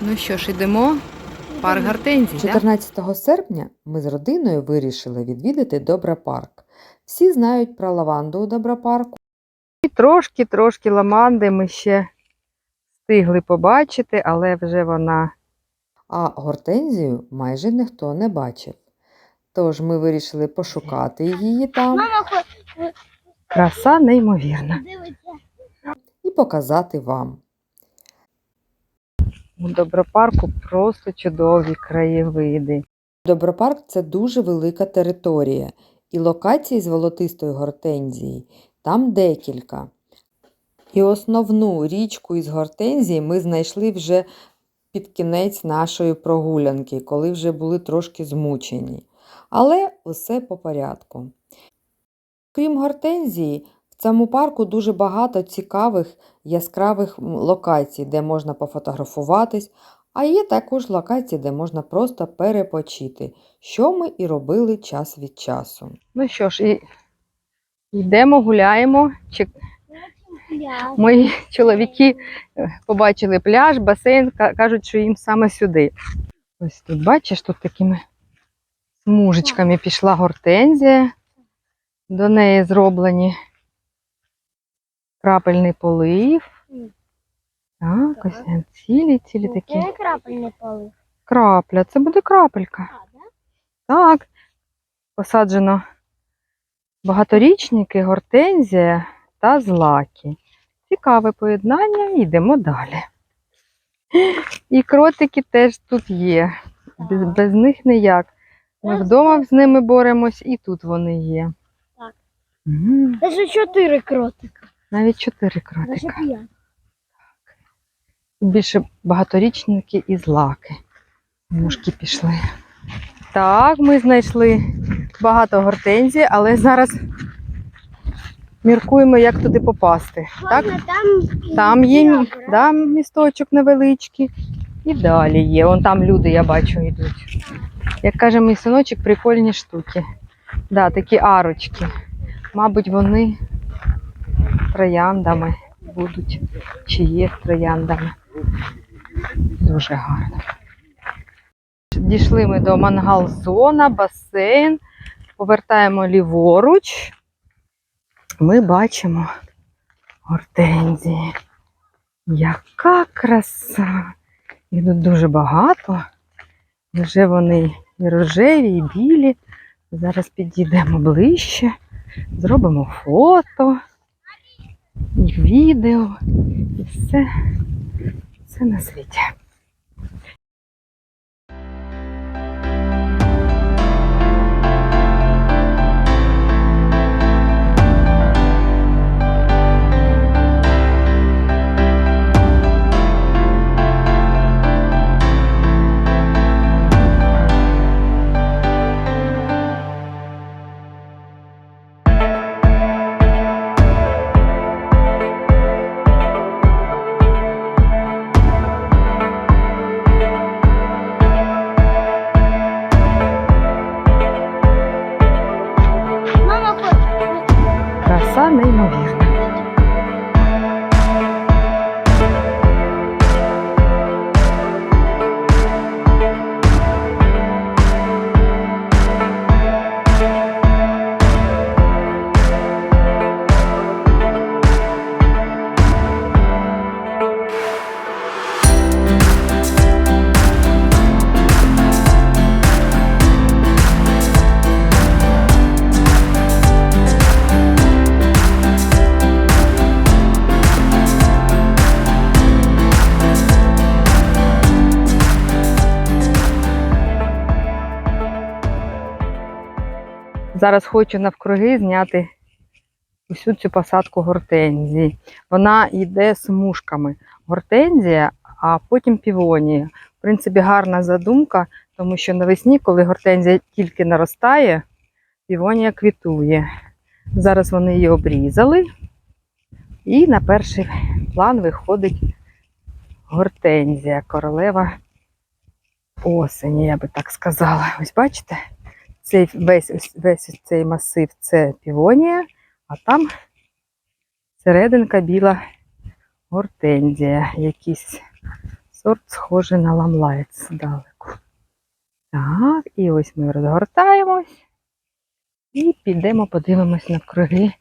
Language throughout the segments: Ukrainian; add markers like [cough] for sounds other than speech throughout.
Ну що ж, ідемо. в Парк гортензій, так? 14 серпня ми з родиною вирішили відвідати Добропарк. Всі знають про лаванду у Добропарку. І трошки-трошки ламанди ми ще встигли побачити, але вже вона а гортензію майже ніхто не бачив. Тож ми вирішили пошукати її там краса неймовірна. і показати вам. У Добропарку просто чудові краєвиди. Добропарк це дуже велика територія, і локацій з волотистої гортензії там декілька. І основну річку із гортензії ми знайшли вже під кінець нашої прогулянки, коли вже були трошки змучені. Але усе по порядку. Крім гортензії, в цьому парку дуже багато цікавих яскравих локацій, де можна пофотографуватись, а є також локації, де можна просто перепочити, що ми і робили час від часу. Ну що ж, і йдемо, гуляємо. Чек- Мої чоловіки е, побачили пляж, басейн, кажуть, що їм саме сюди. Ось тут, бачиш, тут такими смужечками пішла гортензія. До неї зроблені крапельний полив. Так, ось е, цілі, цілі такі. Це крапельний полив. Крапля, це буде крапелька. А, да? Так, посаджено багаторічники, гортензія та злаки. Цікаве поєднання, йдемо далі. І кротики теж тут є. Без, без них ніяк. Ми вдома з ними боремось, і тут вони є. Так. М, Даже чотири кротика. Навіть чотири кротика. п'ять. Більше багаторічники і злаки. Мушки пішли. Так, ми знайшли багато гортензій, але зараз міркуємо, як туди попасти. Так? Там, Там є да, місточок невеличкий. І далі є. Вон там люди, я бачу, йдуть. Як каже мій синочок, прикольні штуки. Да, такі арочки. Мабуть, вони трояндами будуть, чи є трояндами. Дуже гарно. Дійшли ми до мангал-зона, басейн. Повертаємо ліворуч. Ми бачимо гортензії. Яка краса! Їх тут дуже багато. Вже вони і рожеві, і білі. Зараз підійдемо ближче, зробимо фото, і відео, і все, все на світі. Зараз хочу навкруги зняти усю цю посадку гортензії. Вона йде смужками. Гортензія, а потім півонія. В принципі, гарна задумка, тому що навесні, коли гортензія тільки наростає, півонія квітує. Зараз вони її обрізали, і на перший план виходить гортензія, королева осені, я би так сказала. Ось бачите? Цей весь, весь цей масив це півонія, а там серединка біла гортензія, якісь Сорт схожий на ламлайт здалеку. Так, і ось ми розгортаємось і підемо подивимось навкруги.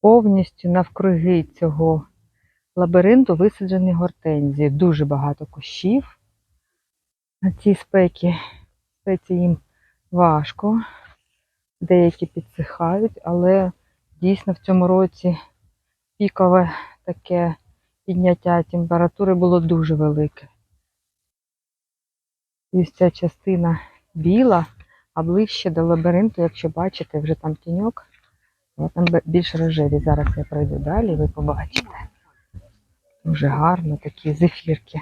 Повністю навкруги цього лабіринту висаджені гортензії. Дуже багато кущів. На цій спекі, спеці їм важко. Деякі підсихають, але дійсно в цьому році пікове таке підняття температури було дуже велике. І ось ця частина біла, а ближче до лабіринту, якщо бачите, вже там тіньок, там більш рожеві. Зараз я пройду далі, ви побачите. Дуже гарно такі зефірки.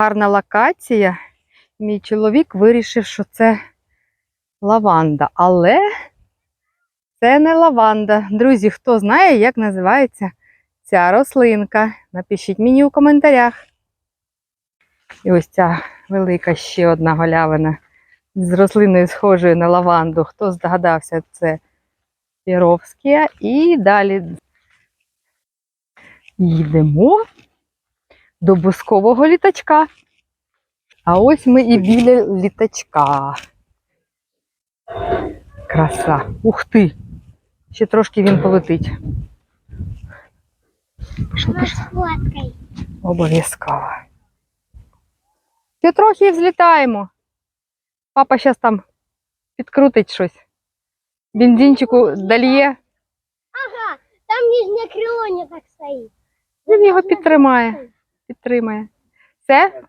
Гарна локація. Мій чоловік вирішив, що це лаванда. Але це не лаванда. Друзі, хто знає, як називається ця рослинка? Напишіть мені у коментарях. І ось ця велика ще одна голявина з рослиною схожою на лаванду. Хто здогадався, це Піровська. І далі їдемо до бускового літачка. А ось ми і біля літачка. Краса. Ух ти! Ще трошки він полетить. Нас пішов. Обов'язково. Ще трохи взлітаємо. Папа зараз там підкрутить щось. Бензинчику дальє, Ага, там нижнее крыло не так стоит. він його підтримає. Підтримає. Все?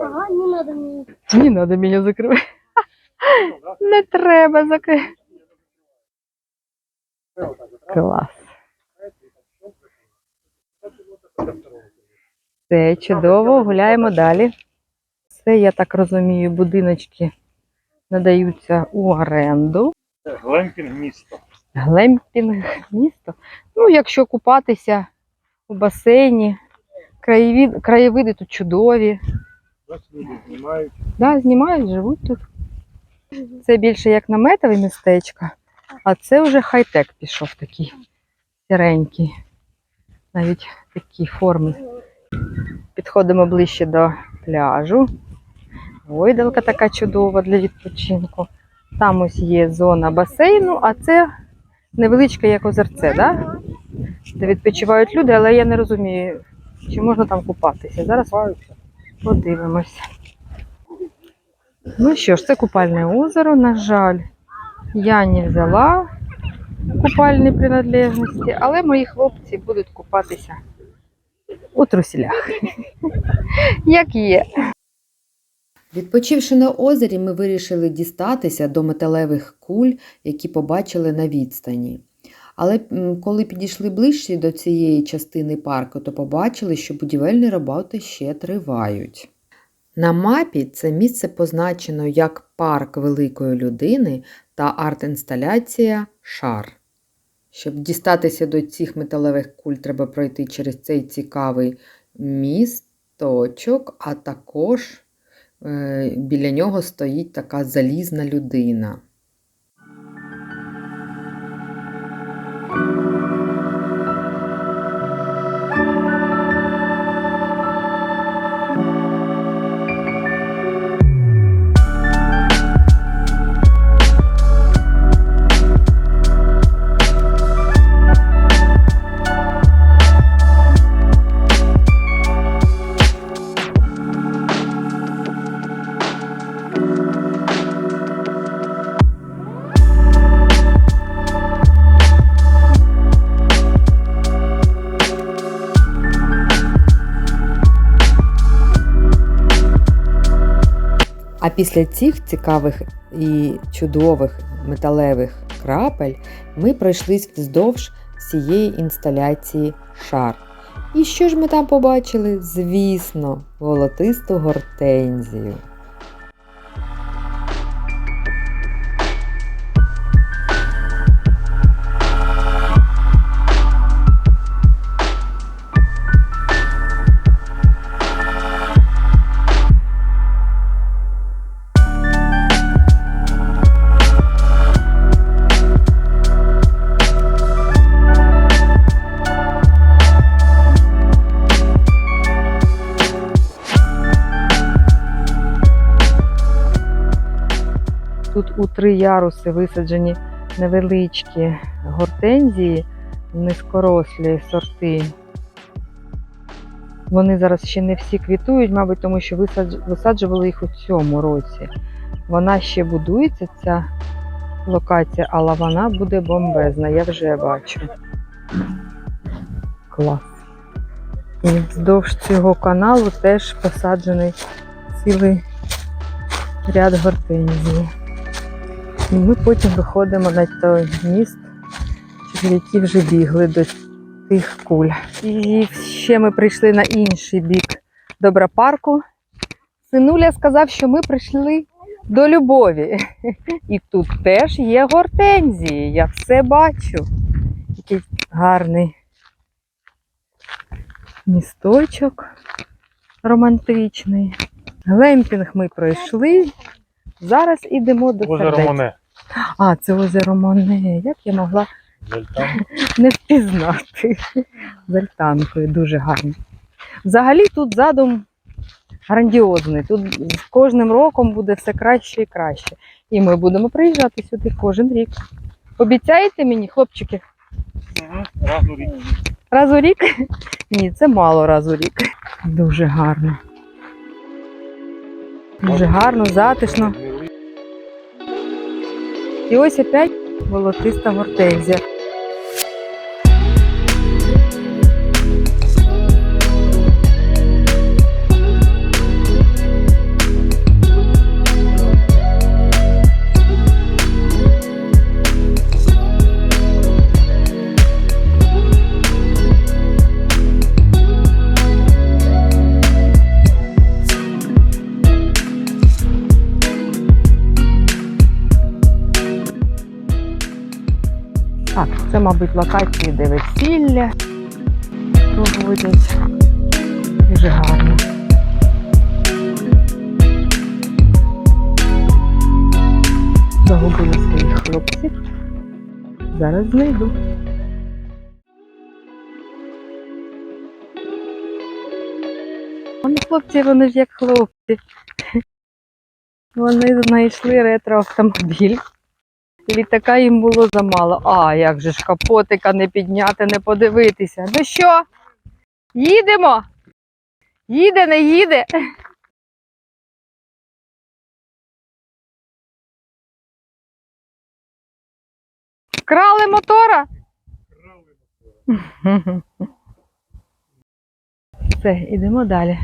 Ага, не надо мне. [laughs] Не треба мене закривати. Не треба закривати. Клас. Це чудово, гуляємо далі. Це, я так розумію, будиночки надаються у оренду. Глемпінг місто. Глемпінг місто. Ну, якщо купатися у басейні, краєвид, краєвиди тут чудові. Люди знімають. Да, знімають, живуть тут. Це більше як наметове містечко, а це вже хай-тек пішов такий сіренький. Навіть такі форми. Підходимо ближче до пляжу. Гойдалка така чудова для відпочинку. Там ось є зона басейну, а це невеличке як озерце, да? де відпочивають люди, але я не розумію, чи можна там купатися. Зараз подивимось. Ну що ж, це купальне озеро. На жаль, я не взяла купальні принадлежності, але мої хлопці будуть купатися у труселях. [laughs] Як є. Відпочивши на озері, ми вирішили дістатися до металевих куль, які побачили на відстані. Але коли підійшли ближче до цієї частини парку, то побачили, що будівельні роботи ще тривають. На мапі це місце позначено як парк великої людини та арт-інсталяція Шар. Щоб дістатися до цих металевих куль, треба пройти через цей цікавий місточок, а також біля нього стоїть така залізна людина. Після цих цікавих і чудових металевих крапель ми пройшлись вздовж всієї інсталяції шар. І що ж ми там побачили? Звісно, волотисту гортензію. Три яруси висаджені невеличкі гортензії, низькорослі сорти. Вони зараз ще не всі квітують, мабуть, тому що висаджували їх у цьому році. Вона ще будується, ця локація, але вона буде бомбезна, я вже бачу. Клас. І вздовж цього каналу теж посаджений цілий ряд гортензії. І ми потім виходимо на той міст, через який вже бігли до тих куль. І ще ми прийшли на інший бік Добропарку. Синуля сказав, що ми прийшли до любові. І тут теж є гортензії. Я все бачу. Який гарний місточок романтичний. Глемпінг ми пройшли. Зараз ідемо до Озеро сердець. Моне. А, це озеро Моне. Як я могла Дельтан. не впізнати з альтанкою, дуже гарно. Взагалі тут задум грандіозний. Тут з кожним роком буде все краще і краще. І ми будемо приїжджати сюди кожен рік. Обіцяєте мені, хлопчики, Мгм. Раз у рік. раз у рік? Ні, це мало раз у рік. Дуже гарно. Дуже гарно, затишно. І ось опять волотиста гортензія. Це, мабуть, локації, де весілля проводять. Дуже гарно. Загубила своїх хлопців. Зараз знайду. Вони хлопці, вони ж як хлопці. Вони знайшли ретроавтомобіль. Літака їм було замало. А, як же ж капотика не підняти, не подивитися. Ну що? Їдемо? Їде, не їде. Вкрали мотора? [laughs] Все, ідемо далі.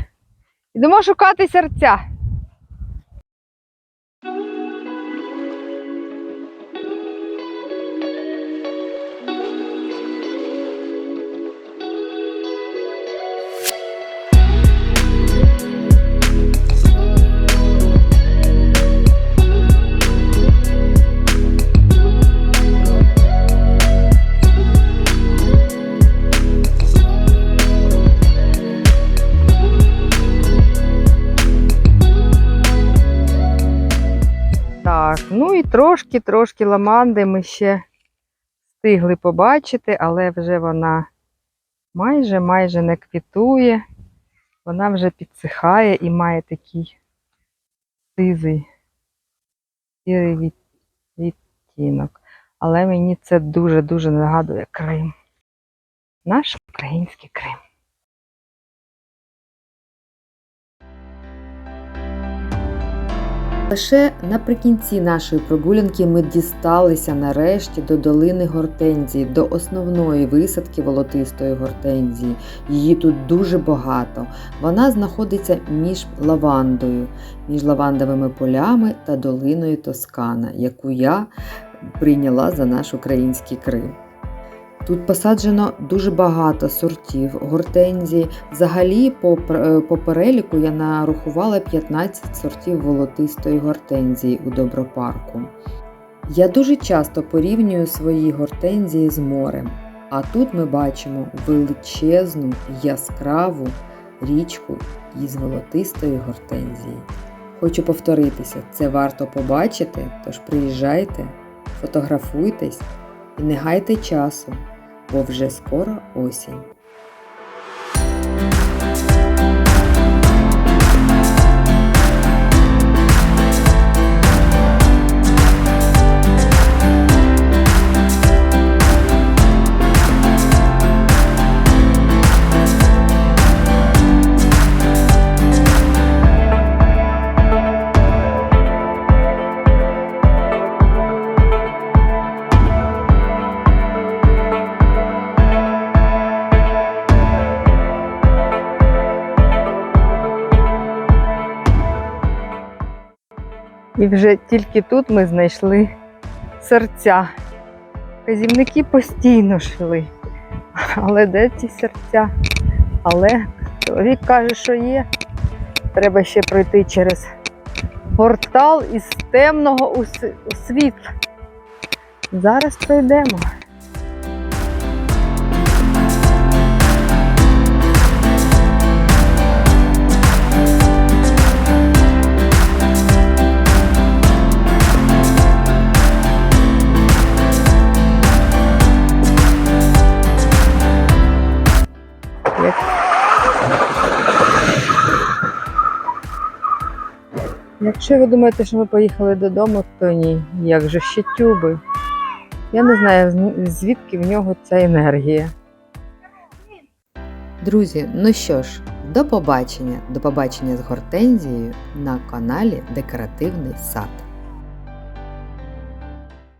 Ідемо шукати серця. Трошки-трошки ламанди ми ще встигли побачити, але вже вона майже майже не квітує. Вона вже підсихає і має такий сизий сірий відтінок. Але мені це дуже-дуже нагадує Крим. Наш український Крим. Лише наприкінці нашої прогулянки ми дісталися нарешті до долини гортензії, до основної висадки волотистої гортензії. Її тут дуже багато. Вона знаходиться між лавандою, між лавандовими полями та долиною Тоскана, яку я прийняла за наш український Крим. Тут посаджено дуже багато сортів гортензії. Взагалі, по, е, по переліку я нарахувала 15 сортів волотистої гортензії у Добропарку. Я дуже часто порівнюю свої гортензії з морем, а тут ми бачимо величезну яскраву річку із волотистої гортензії. Хочу повторитися, це варто побачити, тож приїжджайте, фотографуйтесь і не гайте часу, бо вже скоро осінь. І вже тільки тут ми знайшли серця. Казівники постійно шли. Але де ці серця? Але чоловік каже, що є. Треба ще пройти через портал із темного у світ. Зараз пройдемо. Якщо ви думаєте, що ми поїхали додому, то ні. Як же ще тюби? Я не знаю, звідки в нього ця енергія. Друзі, ну що ж, до побачення, до побачення з гортензією на каналі Декоративний сад.